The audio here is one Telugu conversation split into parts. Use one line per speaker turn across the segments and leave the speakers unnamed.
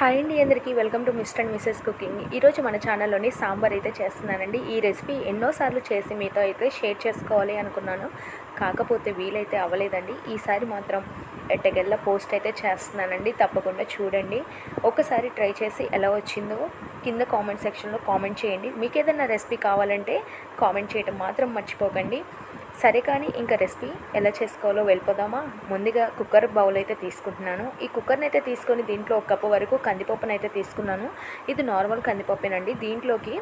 హాయ్ అండి అందరికీ welcome to Mr and Mrs cooking ఈరోజు మన ఛానల్లోని సాంబార్ అయితే చేస్తున్నానండి. ఈ రెసిపీ ఎన్నోసార్లు చేసి మీతో అయితే షేర్ చేసుకోవాలి అనుకున్నాను. కాకపోతే వీలైతే అవ్వలేదండి. ఈసారి మాత్రం ఎట్టగెల్ల పోస్ట్ అయితే చేస్తున్నానండి. తప్పకుండా చూడండి. ఒకసారి ట్రై చేసి ఎలా వచ్చిందో కింద కామెంట్ సెక్షన్లో కామెంట్ చేయండి. మీకు ఏదైనా రెసిపీ కావాలంటే కామెంట్ చేయడం మాత్రం మర్చిపోకండి. సరే కానీ ఇంకా రెసిపీ ఎలా చేసుకోవాలో వెళ్ళిపోదామా? ముందుగా కుక్కర్ బౌల్ అయితే తీసుకుంటున్నాను. ఈ కుక్కర్ని అయితే తీసుకొని దీంట్లో ఒక కప్పు వరకు కందిపప్పును అయితే తీసుకున్నాను. ఇది నార్మల్ కందిపప్పునండి. దీంట్లోకి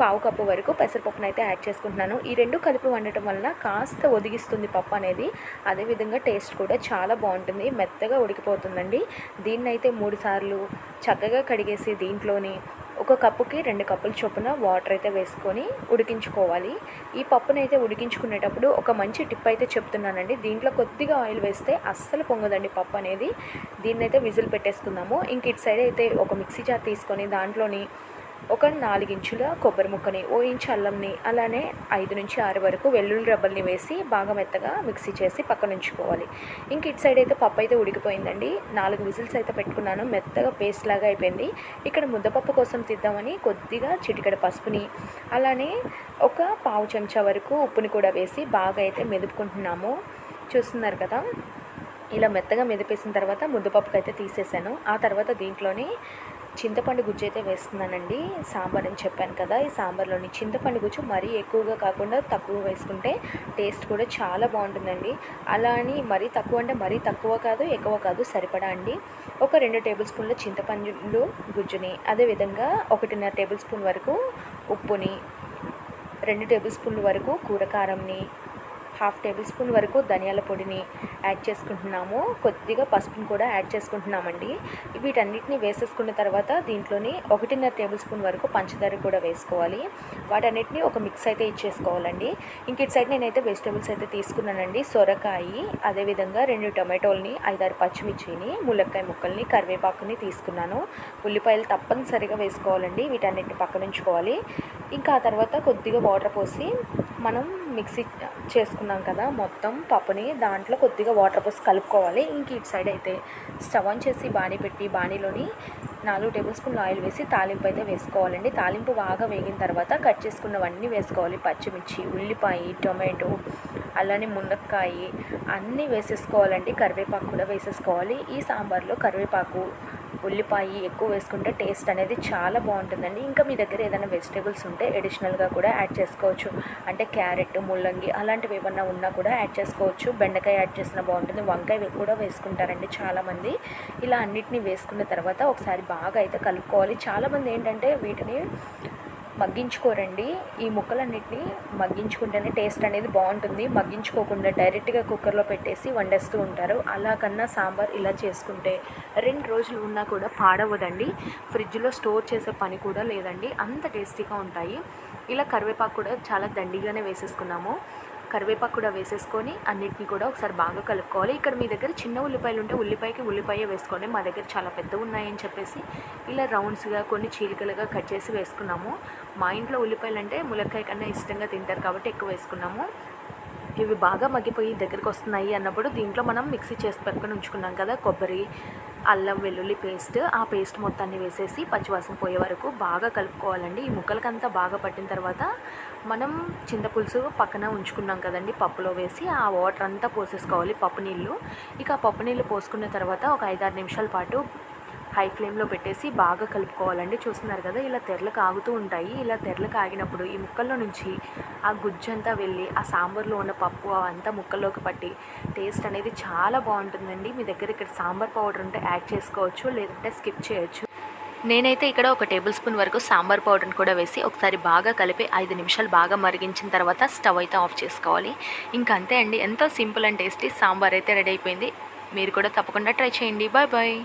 పావు కప్పు వరకు పెసరపప్పును అయితే యాడ్ చేసుకుంటున్నాను. ఈ రెండు కలిపి వండటం వలన కాస్త ఒదిగిస్తుంది పప్పు అనేది. అదేవిధంగా టేస్ట్ కూడా చాలా బాగుంటుంది. మెత్తగా ఉడికిపోతుందండి. దీన్ని అయితే మూడు సార్లు చక్కగా కడిగేసి దీంట్లోని ఒక కప్పుకి రెండు కప్పుల చొప్పున వాటర్ అయితే వేసుకొని ఉడికించుకోవాలి. ఈ పప్పునైతే ఉడికించుకునేటప్పుడు ఒక మంచి టిప్ అయితే చెప్తున్నానండి. దీంట్లో కొద్దిగా ఆయిల్ వేస్తే అస్సలు పొంగదండి పప్పు అనేది. దీన్నైతే విజిల్ పెట్టేసుకుందాము. ఇంక ఇటు సైడ్ అయితే ఒక మిక్సీ జార్ తీసుకొని దాంట్లోని ఒక నాలుగించుల కొబ్బరి ముక్కని ఓ ఇంచు అల్లంని అలానే ఐదు నుంచి ఆరు వరకు వెల్లుల్లి రబ్బల్ని వేసి బాగా మెత్తగా మిక్సీ చేసి పక్కన ఉంచుకోవాలి ఇంక ఇటు సైడ్ అయితే పప్పు అయితే ఉడికిపోయిందండి. నాలుగు విజిల్స్ అయితే పెట్టుకున్నాను. మెత్తగా పేస్ట్ లాగా అయిపోయింది. ఇక్కడ ముద్దపప్పు కోసం తిద్దామని కొద్దిగా చిటికడ పసుపుని అలానే ఒక పావు చెంచా వరకు ఉప్పుని కూడా వేసి బాగా అయితే మెదుపుకుంటున్నాము. చూస్తున్నారు కదా? ఇలా మెత్తగా మెదిపేసిన తర్వాత ముద్దపప్పుకైతే అయితే తీసేసాను. ఆ తర్వాత దీంట్లోనే చింతపండు గుజ్జు అయితే వేస్తున్నానండి. సాంబార్ అని చెప్పాను కదా ఈ సాంబార్లోని చింతపండు గుజ్జు మరీ ఎక్కువగా కాకుండా తక్కువ వేసుకుంటే టేస్ట్ కూడా చాలా బాగుంటుందండి. అలా అని మరీ తక్కువ అంటే మరీ తక్కువ కాదు ఎక్కువ కాదు సరిపడా అండి. ఒక రెండు టేబుల్ స్పూన్ల చింతపండు గుజ్జుని అదేవిధంగా ఒకటిన్నర టేబుల్ స్పూన్ వరకు ఉప్పుని రెండు టేబుల్ స్పూన్ల వరకు కూరకారంని హాఫ్ టేబుల్ స్పూన్ వరకు ధనియాల పొడిని యాడ్ చేసుకుంటున్నాము. కొద్దిగా పసుపుని కూడా యాడ్ చేసుకుంటున్నామండి. వీటన్నిటిని వేసేసుకున్న తర్వాత దీంట్లోని ఒకటిన్నర టేబుల్ స్పూన్ వరకు పంచదార కూడా వేసుకోవాలి. వాటన్నిటిని ఒక మిక్స్ అయితే ఇచ్చేసుకోవాలండి. ఇంక ఇటు సైడ్ నేనైతే వెజిటేబుల్స్ అయితే తీసుకున్నానండి. సొరకాయి అదేవిధంగా రెండు టొమాటోల్ని ఐదారు పచ్చిమిర్చిని ములక్కాయ ముక్కల్ని కరివేపాకుని తీసుకున్నాను. ఉల్లిపాయలు తప్పనిసరిగా వేసుకోవాలండి. వీటన్నిటిని పక్కనుంచుకోవాలి. ఇంకా ఆ తర్వాత కొద్దిగా వాటర్ పోసి మనం మిక్సీ చేసుకున్నాం కదా మొత్తం పప్పుని దాంట్లో కొద్దిగా వాటర్ పోసి కలుపుకోవాలి. ఇంక ఇటు సైడ్ అయితే స్టవ్ ఆన్ చేసి బాణీ పెట్టి బాణీలోని నాలుగు టేబుల్ స్పూన్లు ఆయిల్ వేసి తాలింపు అయితే వేసుకోవాలండి. తాలింపు బాగా వేగిన తర్వాత కట్ చేసుకున్నవన్నీ వేసుకోవాలి. పచ్చిమిర్చి ఉల్లిపాయ టొమాటో అలానే మునక్కాయ అన్నీ వేసేసుకోవాలండి. కరివేపాకు కూడా వేసేసుకోవాలి. ఈ సాంబార్లో కరివేపాకు ఉల్లిపాయ ఎక్కువ వేసుకుంటే టేస్ట్ అనేది చాలా బాగుంటుందండి. ఇంకా మీ దగ్గర ఏదైనా వెజిటేబుల్స్ ఉంటే అడిషనల్గా కూడా యాడ్ చేసుకోవచ్చు. అంటే క్యారెట్ ముల్లంగి అలాంటివి ఏమన్నా ఉన్నా కూడా యాడ్ చేసుకోవచ్చు. బెండకాయ యాడ్ చేసినా బాగుంటుంది. వంకాయ కూడా వేసుకుంటారండి చాలామంది. ఇలా అన్నిటినీ వేసుకున్న తర్వాత ఒకసారి బాగా అయితే కలుపుకోవాలి. చాలామంది ఏంటంటే వీటిని మగ్గించుకోరండి. ఈ ముక్కలన్నిటిని మగ్గించుకుంటేనే టేస్ట్ అనేది బాగుంటుంది. మగ్గించుకోకుండా డైరెక్ట్గా కుక్కర్లో పెట్టేసి వండేస్తూ ఉంటారు. అలా కన్నా సాంబార్ ఇలా చేసుకుంటే రెండు రోజులు ఉన్నా కూడా పాడవదండి. ఫ్రిడ్జ్లో స్టోర్ చేసే పని కూడా లేదండి. అంత టేస్టీగా ఉంటాయి. ఇలా కరివేపాకు కూడా చాలా దండిగానే వేసేసుకున్నాము. కరివేపాకు కూడా వేసేసుకొని అన్నిటిని కూడా ఒకసారి బాగా కలుపుకోవాలి. ఇక్కడ మీ దగ్గర చిన్న ఉల్లిపాయలు ఉంటే ఉల్లిపాయకి ఉల్లిపాయ వేసుకోండి. మా దగ్గర చాలా పెద్ద ఉన్నాయని చెప్పేసి ఇలా రౌండ్స్గా కొన్ని చీలికలుగా కట్ చేసి వేసుకున్నాము. మా ఇంట్లో ఉల్లిపాయలు అంటే ములక్కాయ కన్నా ఇష్టంగా తింటారు కాబట్టి ఎక్కువ వేసుకున్నాము. ఇవి బాగా మగ్గిపోయి దగ్గరికి వస్తున్నాయి అన్నప్పుడు దీంట్లో మనం మిక్సీ చేసి పెట్టుకొని ఉంచుకున్నాం కదా కొబ్బరి అల్లం వెల్లుల్లి పేస్ట్. ఆ పేస్ట్ మొత్తాన్ని వేసేసి పచ్చివాసన పోయే వరకు బాగా కలుపుకోవాలండి. ఈ ముక్కలకంతా బాగా పట్టిన తర్వాత మనం చింతపులుసు పక్కన ఉంచుకున్నాం కదండి పప్పులో వేసి ఆ వాటర్ అంతా పోసేసుకోవాలి పప్పు నీళ్ళు. ఇక ఆ పప్పు నీళ్ళు పోసుకున్న తర్వాత ఒక ఐదారు నిమిషాల పాటు హై ఫ్లేమ్లో పెట్టేసి బాగా కలుపుకోవాలండి. చూస్తున్నారు కదా ఇలా తెరలు కాగుతూ ఉంటాయి. ఇలా తెరలు కాగినప్పుడు ఈ ముక్కల్లో నుంచి ఆ గుజ్జంతా వెళ్ళి ఆ సాంబార్లో ఉన్న పప్పు అంతా ముక్కల్లోకి పట్టి టేస్ట్ అనేది చాలా బాగుంటుందండి. మీ దగ్గర ఇక్కడ సాంబార్ పౌడర్ ఉంటే యాడ్ చేసుకోవచ్చు లేదంటే స్కిప్ చేయొచ్చు. నేనైతే ఇక్కడ ఒక టేబుల్ స్పూన్ వరకు సాంబార్ పౌడర్ని కూడా వేసి ఒకసారి బాగా కలిపి ఐదు నిమిషాలు బాగా మరిగించిన తర్వాత స్టవ్ అయితే ఆఫ్ చేసుకోవాలి. ఇంకా అంతే అండి. ఎంతో సింపుల్ అండ్ టేస్టీ సాంబార్ అయితే రెడీ అయిపోయింది. మీరు కూడా తప్పకుండా ట్రై చేయండి. Bye bye.